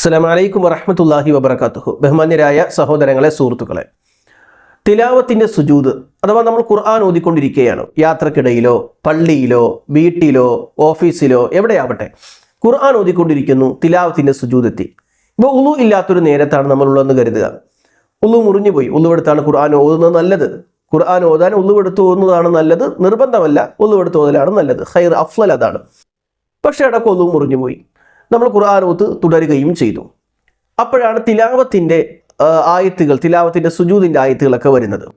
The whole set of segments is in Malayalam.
അസ്സലാമു വറഹമത്തല്ലാഹി വബറകാതുഹു ബഹുമാന്യരായ സഹോദരങ്ങളെ സുഹൃത്തുക്കളെ. തിലാവത്തിന്റെ സുജൂത് അഥവാ നമ്മൾ ഖുർആൻ ഓതിക്കൊണ്ടിരിക്കുകയാണ്. യാത്രക്കിടയിലോ പള്ളിയിലോ വീട്ടിലോ ഓഫീസിലോ എവിടെയാവട്ടെ ഖുർആൻ ഓതിക്കൊണ്ടിരിക്കുന്നു തിലാവത്തിന്റെ സുജൂദ് എത്തി ഇപ്പോൾ ഉളു ഇല്ലാത്തൊരു നേരത്താണ് നമ്മളുള്ളതെന്ന് കരുതുക. ഉളു മുറിഞ്ഞുപോയി ഉള്ളുവെടുത്താണ് ഖുർആൻ ഓതുന്നത് നല്ലത്. ഖുർആൻ ഓതാൻ ഉള്ളുവെടുത്ത് ഓതുന്നതാണ് നല്ലത്. നിർബന്ധമല്ല ഉള്ളുവെടുത്ത് ഓതലാണ് നല്ലത്. ഹൈർ അഫ്ലൽ അതാണ്. പക്ഷേ ഇടയ്ക്ക് മുറിഞ്ഞു മുറിഞ്ഞുപോയി. നമ്മൾ ഖുർആാനോത്ത് തുടരുകയും ചെയ്തു. അപ്പോഴാണ് തിലാവത്തിന്റെ ആയത്തുകൾ തിലാവത്തിന്റെ സുജൂതിന്റെ ആയത്തുകളൊക്കെ വരുന്നത്.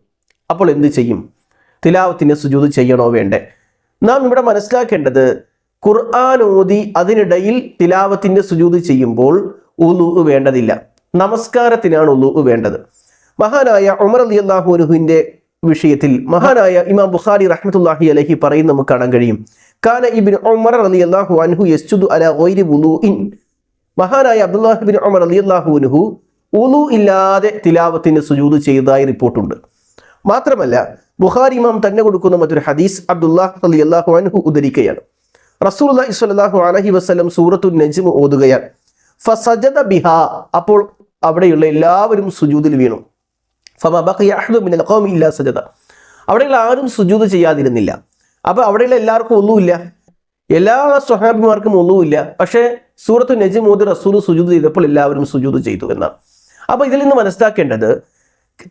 അപ്പോൾ എന്ത് ചെയ്യും? തിലാവത്തിന്റെ സുജൂത് ചെയ്യണോ വേണ്ടേ? നാം ഇവിടെ മനസ്സിലാക്കേണ്ടത് ഖുർആൻ ഓതി അതിനിടയിൽ തിലാവത്തിന്റെ സുജൂത് ചെയ്യുമ്പോൾ ഉലു വേണ്ടതില്ല. നമസ്കാരത്തിനാണ് ഉലു വേണ്ടത്. മഹാനായ ഉമർ അലി അള്ളാഹുനുഹുവിന്റെ വിഷയത്തിൽ മഹാനായ ഇമാം ബുഖാരി റഹ്മത്തുല്ലാഹി അലഹി പറയുന്ന നമുക്ക് കാണാൻ കഴിയും. കാന ഇബിൻ ഉമർ അലി അള്ളാഹു അൻഹു യസ്ജുദു അല ഗൈരി ഇൻ മഹാനായ അബ്ദുല്ലാഹിബിൻ ഉമർ അലി അള്ളാഹു അൻഹു ഉലു ഇല്ലാതെ തിലാവത്തിന് സുജൂത് ചെയ്തതായി റിപ്പോർട്ടുണ്ട്. മാത്രമല്ല ബുഖാരി ഇമാം തന്നെ കൊടുക്കുന്ന മറ്റൊരു ഹദീസ് അബ്ദുല്ലാഹ് അലി അള്ളാഹു അൻഹു ഉദ്ധരിക്കുകയാണ്. റസൂലുള്ളാഹി സ്വല്ലല്ലാഹു അലഹി വസ്ലം സൂറത്തു നജ്മു ഓതുകയാണ്. ഫസജദ ബിഹ. അപ്പോൾ അവിടെയുള്ള എല്ലാവരും സുജൂതിൽ വീണു. ഇല്ലാ അവിടെയുള്ള ആരും സുജൂത് ചെയ്യാതിരുന്നില്ല. അപ്പോൾ അവിടെയുള്ള എല്ലാവർക്കും ഒന്നുമില്ല. എല്ലാ സ്വഹാബിമാർക്കും ഒന്നുമില്ല. പക്ഷേ സൂറത്ത് നജിമോദി റസൂൽ സുജൂദ് ചെയ്തപ്പോൾ എല്ലാവരും സുജൂത് ചെയ്തു എന്നാണ്. അപ്പോൾ ഇതിൽ നിന്ന് മനസ്സിലാക്കേണ്ടത്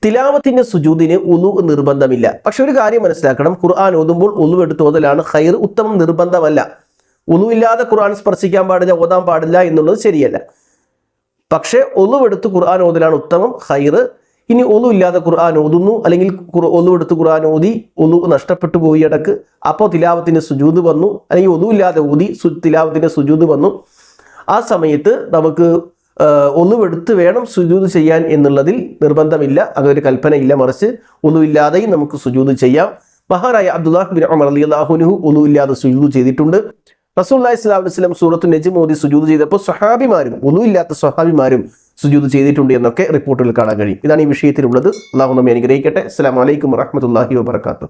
തിലാമത്തിന്റെ സുജൂദിന് ഉലു നിർബന്ധമില്ല. പക്ഷെ ഒരു കാര്യം മനസ്സിലാക്കണം. ഖുർആൻ ഓതുമ്പോൾ ഉലു എടുത്ത് ഓതലാണ്. ഹൈർ ഉത്തമം നിർബന്ധമല്ല. ഇല്ലാതെ ഖുർആൻ സ്പർശിക്കാൻ പാടില്ല ഓതാൻ പാടില്ല എന്നുള്ളത് ശരിയല്ല. പക്ഷേ ഒലു എടുത്ത് ഖുർആൻ ഓതലാണ് ഉത്തമം. ഖൈർ ഇനി ഒലു ഇല്ലാതെ ഖുർആൻ ഓതുന്നു. അല്ലെങ്കിൽ ഒലു എടുത്ത് ഖുർആൻ ഓതി ഒലു നഷ്ടപ്പെട്ടു പോയി ഇടയ്ക്ക്. അപ്പോൾ തിലാവത്തിന്റെ സുജൂത് വന്നു. അല്ലെങ്കിൽ ഒലു ഇല്ലാതെ ഊതി സു- തിലാവത്തിന്റെ സുജൂത് വന്നു. ആ സമയത്ത് നമുക്ക് ഒന്നുവെടുത്ത് വേണം സുജൂത് ചെയ്യാൻ എന്നുള്ളതിൽ നിർബന്ധമില്ല. അതൊരു കൽപ്പനയില്ല മറിച്ച്. ഒന്നുമില്ലാതെയും നമുക്ക് സുജൂത് ചെയ്യാം. മഹാനായ അബ്ദുല്ലാഹ് ബിൻ ഉമർ അലി അള്ളാഹുനുഹു ഒന്നുമില്ലാതെ സുജൂത് ചെയ്തിട്ടുണ്ട്. റസൂല്ലാ സ്വലാഹു വസ്ലം സൂറത്ത് നജ്മ് മോദി സുജൂത് ചെയ്തപ്പോൾ സ്വഹാബിമാരും ഒന്നുമില്ലാത്ത സ്വഹാബിമാരും സുജൂത് ചെയ്തിട്ടുണ്ട് എന്നൊക്കെ റിപ്പോർട്ടുകൾ കാണാൻ കഴിയും. ഇതാണ് ഈ വിഷയത്തിലുള്ളത്. അള്ളാഹു നമ്മെ അനുഗ്രഹിക്കട്ടെ. അസ്സാം വലൈക്കും വറഹമത്തല്ലാഹി വാബർക്കാത്തു